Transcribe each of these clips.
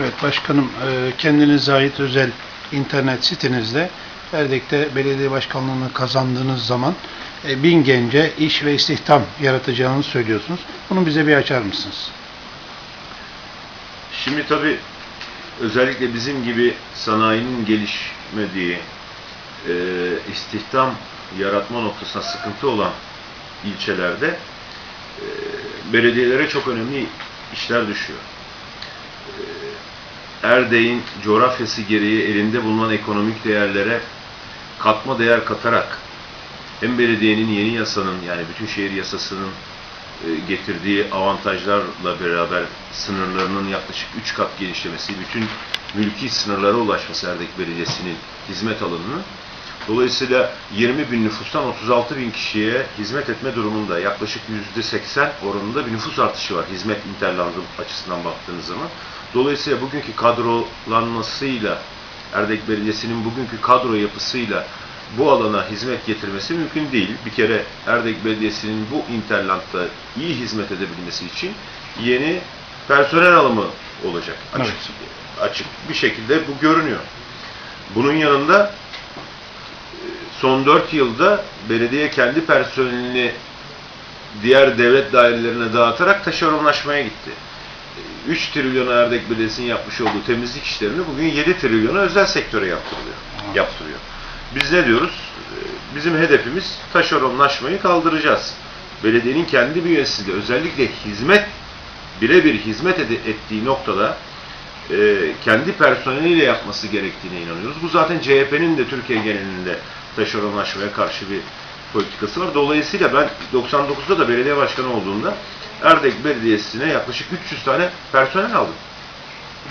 Evet başkanım, e, kendinize ait özel internet sitenizde Erdek'te belediye başkanlığını kazandığınız zaman e, bin gence iş ve istihdam yaratacağını söylüyorsunuz. Bunu bize bir açar mısınız? Şimdi tabii özellikle bizim gibi sanayinin gelişmediği, e, istihdam yaratma noktasına sıkıntı olan ilçelerde e, belediyelere çok önemli işler düşüyor. Erdek'in coğrafyası gereği elinde bulunan ekonomik değerlere katma değer katarak hem belediyenin yeni yasanın yani bütün şehir yasasının e, getirdiği avantajlarla beraber sınırlarının yaklaşık 3 kat genişlemesi, bütün mülki sınırlara ulaşması Erdek Belediyesi'nin hizmet alanını Dolayısıyla 20 bin nüfustan 36 bin kişiye hizmet etme durumunda yaklaşık %80 oranında bir nüfus artışı var hizmet interlandım açısından baktığınız zaman. Dolayısıyla bugünkü kadrolanmasıyla Erdek Belediyesi'nin bugünkü kadro yapısıyla bu alana hizmet getirmesi mümkün değil. Bir kere Erdek Belediyesi'nin bu interlandda iyi hizmet edebilmesi için yeni personel alımı olacak. Açık, açık bir şekilde bu görünüyor. Bunun yanında son 4 yılda belediye kendi personelini diğer devlet dairelerine dağıtarak taşeronlaşmaya gitti. 3 trilyona Erdek Belediyesi'nin yapmış olduğu temizlik işlerini bugün 7 trilyona özel sektöre yaptırılıyor. yaptırıyor. Biz ne diyoruz? Ee, Bizim hedefimiz taşeronlaşmayı kaldıracağız. Belediyenin kendi bünyesinde özellikle hizmet birebir hizmet ettiği noktada e, kendi personeliyle yapması gerektiğine inanıyoruz. Bu zaten CHP'nin de Türkiye genelinde taşeronlaşmaya karşı bir politikası var. Dolayısıyla ben 99'da da belediye başkanı olduğumda Erdek Belediyesi'ne yaklaşık 300 tane personel aldım.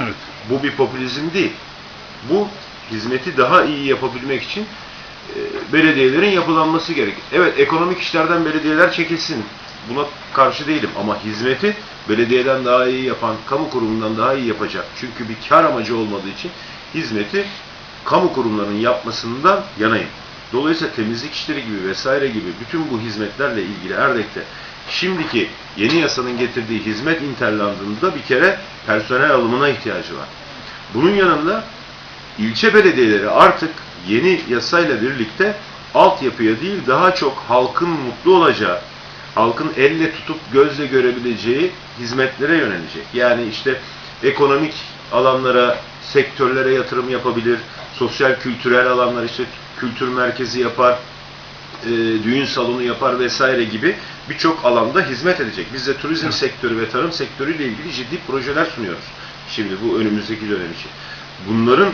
Evet. Bu bir popülizm değil. Bu hizmeti daha iyi yapabilmek için e, belediyelerin yapılanması gerekir. Evet ekonomik işlerden belediyeler çekilsin. Buna karşı değilim ama hizmeti belediyeden daha iyi yapan, kamu kurumundan daha iyi yapacak. Çünkü bir kar amacı olmadığı için hizmeti kamu kurumlarının yapmasından yanayım. Dolayısıyla temizlik işleri gibi vesaire gibi bütün bu hizmetlerle ilgili Erdek'te şimdiki yeni yasanın getirdiği hizmet interlandında bir kere personel alımına ihtiyacı var. Bunun yanında ilçe belediyeleri artık yeni yasayla birlikte altyapıya değil daha çok halkın mutlu olacağı, halkın elle tutup gözle görebileceği hizmetlere yönelecek. Yani işte ekonomik alanlara, sektörlere yatırım yapabilir, sosyal kültürel alanlar işte kültür merkezi yapar, e, düğün salonu yapar vesaire gibi birçok alanda hizmet edecek. Biz de turizm Evet. sektörü ve tarım sektörüyle ilgili ciddi projeler sunuyoruz. Şimdi bu önümüzdeki dönem için. Bunların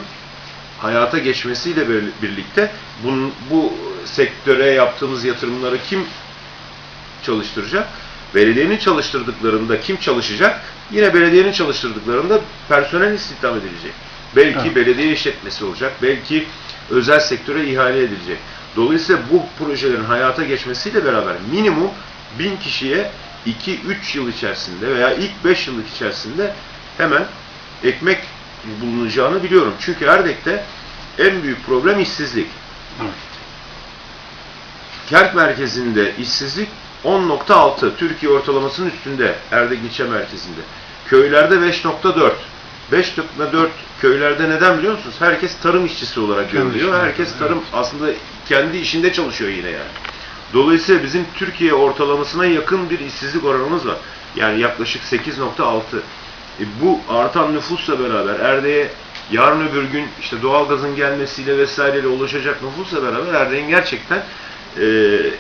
hayata geçmesiyle bir- birlikte bunun, bu sektöre yaptığımız yatırımları kim çalıştıracak? Belediyenin çalıştırdıklarında kim çalışacak? Yine belediyenin çalıştırdıklarında personel istihdam edilecek. Belki Evet. belediye işletmesi olacak, belki özel sektöre ihale edilecek. Dolayısıyla bu projelerin hayata geçmesiyle beraber minimum bin kişiye 2-3 yıl içerisinde veya ilk 5 yıllık içerisinde hemen ekmek bulunacağını biliyorum. Çünkü Erdek'te en büyük problem işsizlik. Evet. Kent merkezinde işsizlik 10.6 Türkiye ortalamasının üstünde Erdek ilçe merkezinde. Köylerde 5.4. 5.4 köylerde neden biliyor musunuz? Herkes tarım işçisi olarak görülüyor. Herkes tarım aslında kendi işinde çalışıyor yine yani. Dolayısıyla bizim Türkiye ortalamasına yakın bir işsizlik oranımız var. Yani yaklaşık 8.6. E bu artan nüfusla beraber Erdek'e yarın öbür gün işte doğalgazın gelmesiyle vesaireyle ulaşacak nüfusla beraber Erdek'in gerçekten e,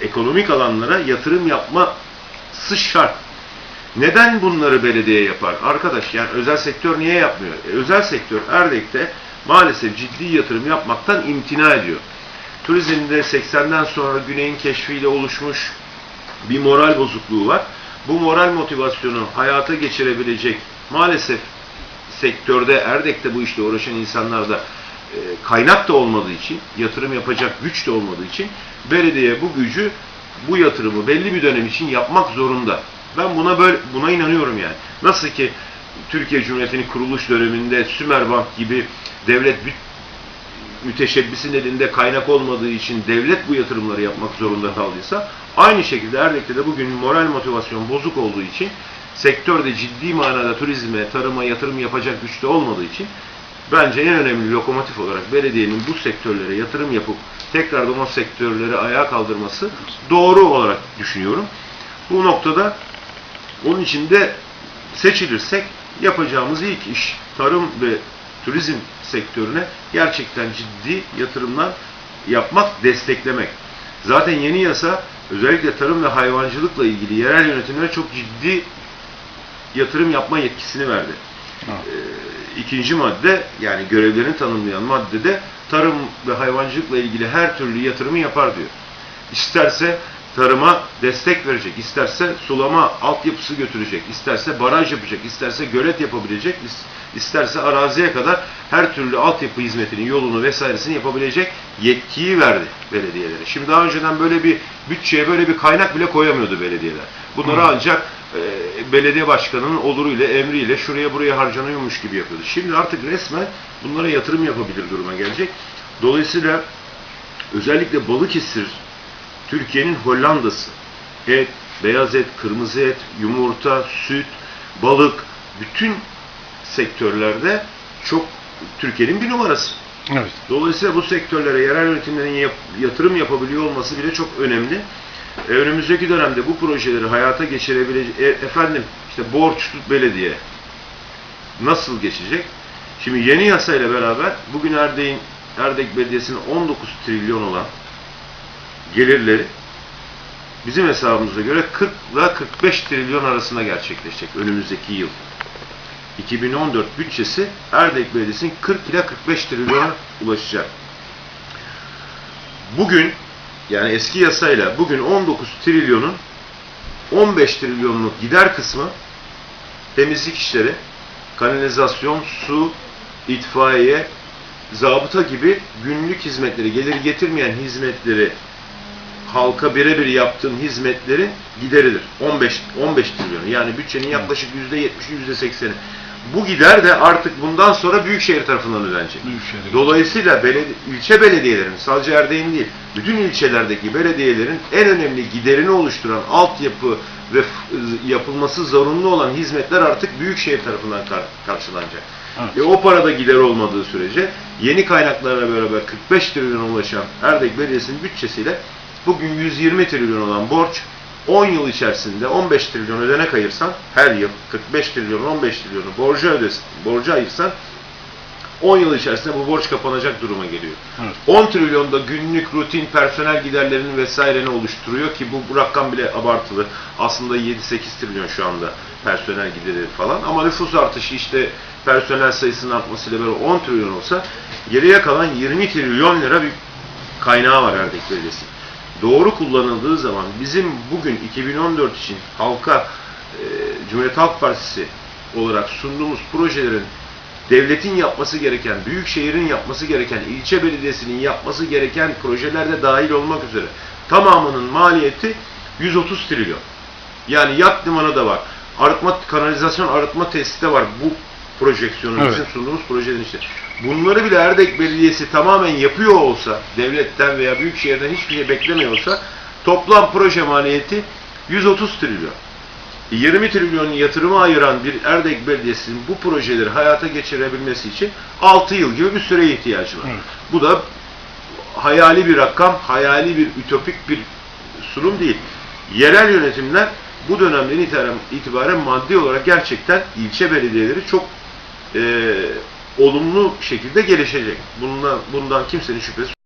ekonomik alanlara yatırım yapması şart. Neden bunları belediye yapar? Arkadaş yani özel sektör niye yapmıyor? E, özel sektör Erdek'te maalesef ciddi yatırım yapmaktan imtina ediyor. Turizmde 80'den sonra güneyin keşfiyle oluşmuş bir moral bozukluğu var. Bu moral motivasyonu hayata geçirebilecek maalesef sektörde Erdek'te bu işle uğraşan insanlarda e, kaynak da olmadığı için, yatırım yapacak güç de olmadığı için belediye bu gücü, bu yatırımı belli bir dönem için yapmak zorunda. Ben buna böyle buna inanıyorum yani. Nasıl ki Türkiye Cumhuriyeti'nin kuruluş döneminde Sümerbank gibi devlet müteşebbisin elinde kaynak olmadığı için devlet bu yatırımları yapmak zorunda kaldıysa aynı şekilde Erdek'te de bugün moral motivasyon bozuk olduğu için sektörde ciddi manada turizme, tarıma yatırım yapacak güçte olmadığı için bence en önemli lokomotif olarak belediyenin bu sektörlere yatırım yapıp tekrardan o sektörleri ayağa kaldırması doğru olarak düşünüyorum. Bu noktada onun için de seçilirsek yapacağımız ilk iş tarım ve turizm sektörüne gerçekten ciddi yatırımlar yapmak, desteklemek. Zaten yeni yasa özellikle tarım ve hayvancılıkla ilgili yerel yönetimlere çok ciddi yatırım yapma yetkisini verdi. Evet. Ee, ikinci madde yani görevlerini tanımlayan maddede tarım ve hayvancılıkla ilgili her türlü yatırımı yapar diyor. İsterse tarıma destek verecek, isterse sulama altyapısı götürecek, isterse baraj yapacak, isterse gölet yapabilecek, is- isterse araziye kadar her türlü altyapı hizmetinin yolunu vesairesini yapabilecek yetkiyi verdi belediyelere. Şimdi daha önceden böyle bir bütçeye böyle bir kaynak bile koyamıyordu belediyeler. Bunları Hı. ancak e, belediye başkanının oluruyla, emriyle şuraya buraya harcanıyormuş gibi yapıyordu. Şimdi artık resmen bunlara yatırım yapabilir duruma gelecek. Dolayısıyla özellikle Balıkesir Türkiye'nin Hollanda'sı. Et, beyaz et, kırmızı et, yumurta, süt, balık bütün sektörlerde çok Türkiye'nin bir numarası. Evet. Dolayısıyla bu sektörlere yerel yönetimlerin yap- yatırım yapabiliyor olması bile çok önemli. E, önümüzdeki dönemde bu projeleri hayata geçirebilecek, e, efendim işte borçlu belediye nasıl geçecek? Şimdi yeni yasayla beraber bugün Erdek'in Erdek Belediyesi'nin 19 trilyon olan gelirleri bizim hesabımıza göre 40 ile 45 trilyon arasında gerçekleşecek önümüzdeki yıl. 2014 bütçesi Erdek Belediyesi'nin 40 ile 45 trilyona ulaşacak. Bugün yani eski yasayla bugün 19 trilyonun 15 trilyonluk gider kısmı temizlik işleri, kanalizasyon, su, itfaiye, zabıta gibi günlük hizmetleri, gelir getirmeyen hizmetleri halka birebir yaptığın hizmetlerin gideridir. 15 15 trilyon. Yani bütçenin yaklaşık %70'i %80'i. Bu gider de artık bundan sonra büyükşehir tarafından ödenecek. Büyükşehir'e Dolayısıyla beledi- ilçe belediyelerin, sadece Erdek'in değil, bütün ilçelerdeki belediyelerin en önemli giderini oluşturan altyapı ve f- yapılması zorunlu olan hizmetler artık büyükşehir tarafından kar- karşılanacak. Evet. E o parada gider olmadığı sürece yeni kaynaklarla beraber 45 trilyona ulaşan Erdek Belediyesi'nin bütçesiyle bugün 120 trilyon olan borç 10 yıl içerisinde 15 trilyon ödenek ayırsan her yıl 45 trilyon 15 trilyonu borca ödesin, borca ayırsan 10 yıl içerisinde bu borç kapanacak duruma geliyor. Evet. 10 trilyon da günlük rutin personel giderlerini vesaireni oluşturuyor ki bu, rakam bile abartılı. Aslında 7-8 trilyon şu anda personel gideri falan ama nüfus artışı işte personel sayısının artmasıyla beraber 10 trilyon olsa geriye kalan 20 trilyon lira bir kaynağı var Erdek Belediyesi. Doğru kullanıldığı zaman bizim bugün 2014 için halka e, Cumhuriyet Halk Partisi olarak sunduğumuz projelerin devletin yapması gereken, büyük şehrin yapması gereken, ilçe belediyesinin yapması gereken projelerde dahil olmak üzere tamamının maliyeti 130 trilyon. Yani yat limanı da var. Arıtma, kanalizasyon arıtma tesisi de var. Bu projeksiyonun Evet. bizim sunduğumuz projelerin işte. Bunları bile Erdek Belediyesi tamamen yapıyor olsa, devletten veya büyük şehirden hiçbir şey beklemiyor olsa toplam proje maliyeti 130 trilyon. 20 trilyon yatırıma ayıran bir Erdek Belediyesi'nin bu projeleri hayata geçirebilmesi için 6 yıl gibi bir süreye ihtiyacı var. Evet. Bu da hayali bir rakam, hayali bir ütopik bir sunum değil. Yerel yönetimler bu dönemden itibaren, itibaren maddi olarak gerçekten ilçe belediyeleri çok e, olumlu şekilde gelişecek. Bundan, bundan kimsenin şüphesi